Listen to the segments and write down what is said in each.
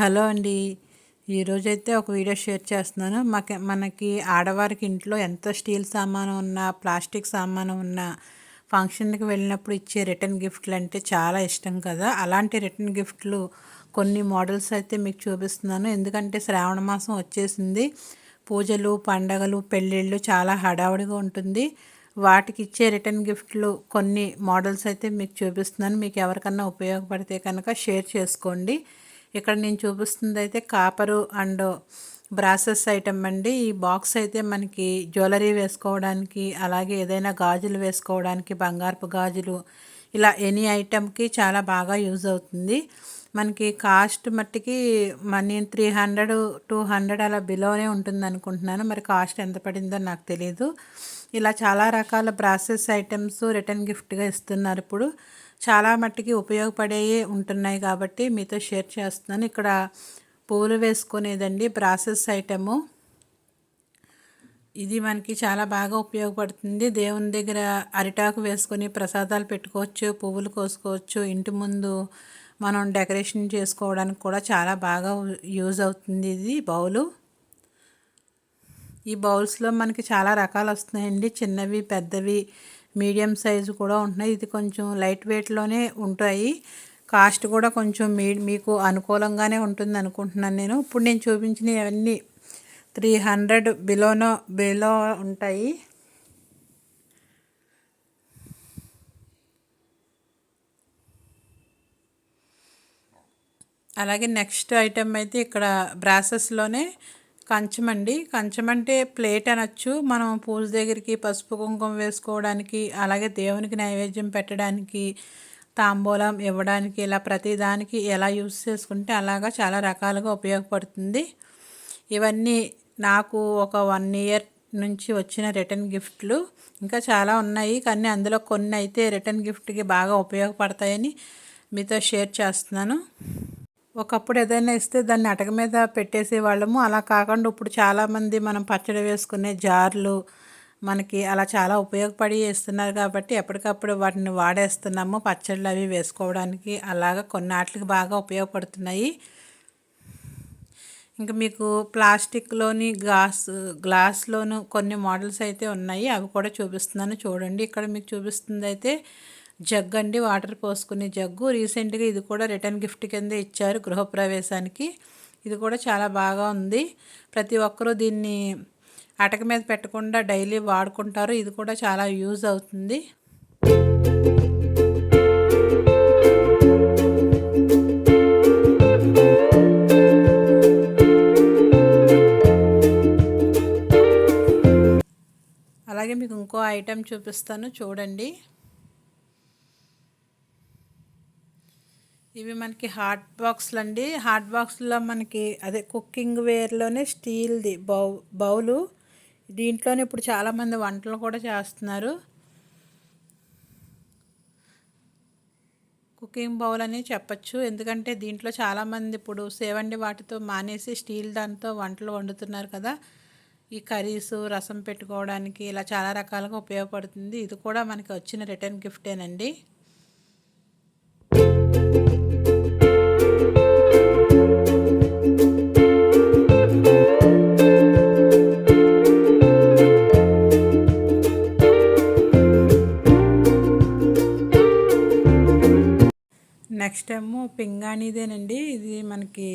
Hello అండి. ఈరోజైతే ఒక వీడియో షేర్ చేస్తున్నాను. మాకు మనకి ఆడవారికి ఇంట్లో ఎంత స్టీల్ సామాను ఉన్నా ప్లాస్టిక్ సామాను ఉన్నా ఫంక్షన్కి వెళ్ళినప్పుడు ఇచ్చే రిటర్న్ గిఫ్ట్లు అంటే చాలా ఇష్టం కదా. అలాంటి రిటర్న్ గిఫ్ట్లు కొన్ని మోడల్స్ అయితే మీకు చూపిస్తున్నాను. ఎందుకంటే శ్రావణ మాసం వచ్చేసింది. పూజలు పండగలు పెళ్ళిళ్ళు చాలా హడావుడిగా ఉంటుంది. వాటికి ఇచ్చే రిటర్న్ గిఫ్ట్లు కొన్ని మోడల్స్ అయితే మీకు చూపిస్తున్నాను. మీకు ఎవరికన్నా ఉపయోగపడితే కనుక షేర్ చేసుకోండి. ఇక్కడ నేను చూపిస్తుంది అయితే కాపరు అండ్ బ్రాసెస్ ఐటమ్ అండి. ఈ బాక్స్ అయితే మనకి జ్యువెలరీ వేసుకోవడానికి అలాగే ఏదైనా గాజులు వేసుకోవడానికి బంగారపు గాజులు ఇలా ఎనీ ఐటెంకి చాలా బాగా యూజ్ అవుతుంది. మనకి కాస్ట్ మట్టికి money three hundred two hundred అలా బిలోనే ఉంటుంది అనుకుంటున్నాను మరి కాస్ట్ ఎంత పడిందో నాకు తెలియదు ఇలా చాలా రకాల బ్రాసెస్ ఐటమ్స్ రిటర్న్ గిఫ్ట్గా ఇస్తున్నారు ఇప్పుడు. చాలా మట్టికి ఉపయోగపడేవి ఉంటున్నాయి కాబట్టి మీతో షేర్ చేస్తున్నాను. ఇక్కడ పూలు వేసుకునేదండి ప్రాసెస్ ఐటము. ఇది మనకి చాలా బాగా ఉపయోగపడుతుంది. దేవుని దగ్గర అరిటాకు వేసుకొని ప్రసాదాలు పెట్టుకోవచ్చు పువ్వులు కోసుకోవచ్చు ఇంటి ముందు మనం డెకరేషన్ చేసుకోవడానికి కూడా చాలా బాగా యూజ్ అవుతుంది ఇది బౌలు. ఈ బౌల్స్లో మనకి చాలా రకాలు వస్తున్నాయండి. చిన్నవి పెద్దవి మీడియం సైజు కూడా ఉంటున్నాయి. ఇది కొంచెం లైట్ వెయిట్లోనే ఉంటాయి. కాస్ట్ కూడా కొంచెం మీ మీకు అనుకూలంగానే ఉంటుంది అనుకుంటున్నాను నేను. ఇప్పుడు నేను చూపించిన అవన్నీ త్రీ హండ్రెడ్ బిలోనో బిలో ఉంటాయి. అలాగే నెక్స్ట్ ఐటెం అయితే ఇక్కడ బ్రాసెస్లోనే కంచం అండి. కంచం అంటే ప్లేట్ అనొచ్చు. మనం పూజ దగ్గరికి పసుపు కుంకుమ వేసుకోవడానికి అలాగే దేవునికి నైవేద్యం పెట్టడానికి తాంబూలం ఇవ్వడానికి ఇలా ప్రతిదానికి ఎలా యూస్ చేసుకుంటే అలాగా చాలా రకాలుగా ఉపయోగపడుతుంది. ఇవన్నీ నాకు ఒక వన్ ఇయర్ నుంచి వచ్చిన రిటర్న్ గిఫ్ట్లు. ఇంకా చాలా ఉన్నాయి కానీ అందులో కొన్ని అయితే రిటర్న్ గిఫ్ట్కి బాగా ఉపయోగపడతాయని మీతో షేర్ చేస్తున్నాను. ఒకప్పుడు ఏదైనా ఇస్తే దాన్ని అటక మీద పెట్టేసే వాళ్ళము అలా కాకుండా ఇప్పుడు చాలామంది మనం పచ్చడి వేసుకునే జార్లు మనకి అలా చాలా ఉపయోగపడి వేస్తున్నారు కాబట్టి ఎప్పటికప్పుడు వాటిని వాడేస్తున్నాము. పచ్చళ్ళు అవి వేసుకోవడానికి అలాగా కొన్నాటికి బాగా ఉపయోగపడుతున్నాయి. ఇంకా మీకు ప్లాస్టిక్లోని గ్లాస్ గ్లాస్లోను కొన్ని మోడల్స్ అయితే ఉన్నాయి. అవి కూడా చూపిస్తున్నాను. చూడండి. ఇక్కడ మీకు చూపిస్తుంది అయితే జగ్ అండి వాటర్ పోసుకునే జగ్గు. రీసెంట్గా ఇది కూడా రిటర్న్ గిఫ్ట్ కింద ఇచ్చారు గృహప్రవేశానికి. ఇది కూడా చాలా బాగా ఉంది. ప్రతి ఒక్కరూ దీన్ని అటక మీద పెట్టకుండా డైలీ వాడుకుంటారు. ఇది కూడా చాలా యూజ్ అవుతుంది. అలాగే మీకు ఇంకో ఐటెం చూపిస్తాను. చూడండి. ఇవి మనకి హాట్ బాక్స్లు అండి హాట్ బాక్స్లో మనకి అదే కుకింగ్ వేర్లోనే స్టీల్ది బౌ బౌలు. దీంట్లోనే ఇప్పుడు చాలామంది వంటలు కూడా చేస్తున్నారు. కుకింగ్ బౌల్ అని చెప్పచ్చు. ఎందుకంటే దీంట్లో చాలామంది ఇప్పుడు సేవండి వాటితో మానేసి స్టీల్ దాంతో వంటలు వండుతున్నారు కదా. ఈ కర్రీస్ రసం పెట్టుకోవడానికి ఇలా చాలా రకాలుగా ఉపయోగపడుతుంది. ఇది కూడా మనకి వచ్చిన రిటర్న్ గిఫ్టేనండి. నెక్స్ట్ ఏమో పింగాణిదేనండి. ఇది మనకి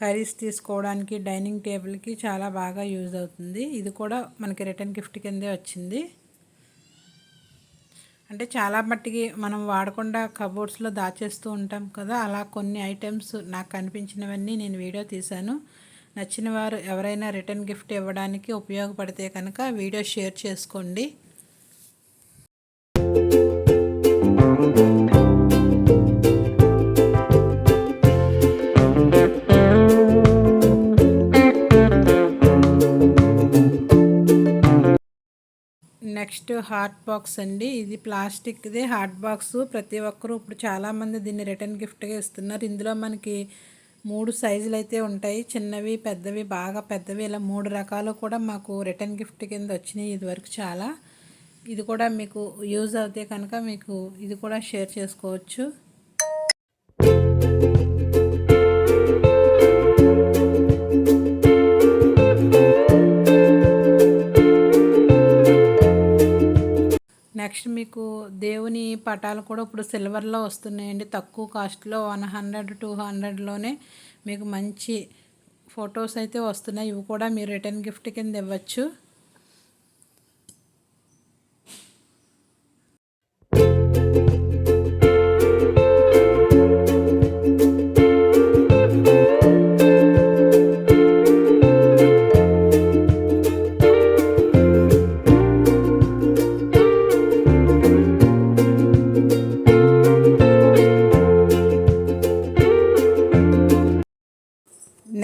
కర్రీస్ తీసుకోవడానికి డైనింగ్ టేబుల్కి చాలా బాగా యూజ్ అవుతుంది. ఇది కూడా మనకి రిటర్న్ గిఫ్ట్ కిందే వచ్చింది. అంటే చాలా మట్టికి మనం వాడకుండా కబోర్డ్స్లో దాచేస్తూ ఉంటాం కదా అలా కొన్ని ఐటమ్స్ నాకు కనిపించినవన్నీ నేను వీడియో తీశాను. నచ్చిన వారు ఎవరైనా రిటర్న్ గిఫ్ట్ ఇవ్వడానికి ఉపయోగపడితే కనుక వీడియో షేర్ చేసుకోండి. నెక్స్ట్ హాట్ బాక్స్ అండి. ఇది ప్లాస్టిక్ది హాట్ బాక్స్. ప్రతి ఒక్కరూ ఇప్పుడు చాలామంది దీన్ని రిటర్న్ గిఫ్ట్గా ఇస్తున్నారు. ఇందులో మనకి మూడు సైజులు అయితే ఉంటాయి. చిన్నవి పెద్దవి బాగా పెద్దవి ఇలా మూడు రకాలు కూడా మాకు రిటర్న్ గిఫ్ట్ కింద వచ్చినాయి ఇదివరకు చాలా. ఇది కూడా మీకు యూజ్ అవుతే కనుక మీకు ఇది కూడా షేర్ చేసుకోవచ్చు. నెక్స్ట్ మీకు దేవుని పటాలు కూడా ఇప్పుడు సిల్వర్లో వస్తున్నాయండి. తక్కువ కాస్ట్లో వన్ హండ్రెడ్ టూ హండ్రెడ్లోనే మీకు మంచి ఫొటోస్ అయితే వస్తున్నాయి. ఇవి కూడా మీరు రిటర్న్ గిఫ్ట్ కింద ఇవ్వచ్చు.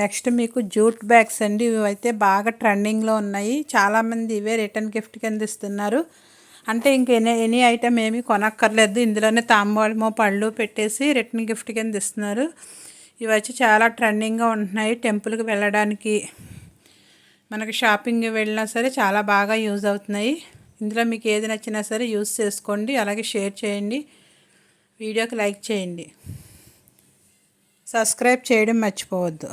నెక్స్ట్ మీకు జూట్ బ్యాగ్స్ అండి. ఇవి అయితే బాగా ట్రెండింగ్లో ఉన్నాయి. చాలామంది ఇవే రిటర్న్ గిఫ్ట్ కింద ఇస్తున్నారు. అంటే ఇంక ఎనీ ఎనీ ఐటమ్ ఏమీ కొనక్కర్లేదు. ఇందులోనే తాంబాళమో పళ్ళు పెట్టేసి రిటర్న్ గిఫ్ట్ కింద ఇస్తున్నారు. ఇవి వచ్చి చాలా ట్రెండింగ్గా ఉంటున్నాయి. టెంపుల్కి వెళ్ళడానికి మనకి షాపింగ్ వెళ్ళినా సరే చాలా బాగా యూజ్ అవుతున్నాయి. ఇందులో మీకు ఏది నచ్చినా సరే యూజ్ చేసుకోండి. అలాగే షేర్ చేయండి. వీడియోకి లైక్ చేయండి. సబ్స్క్రైబ్ చేయడం మర్చిపోవద్దు.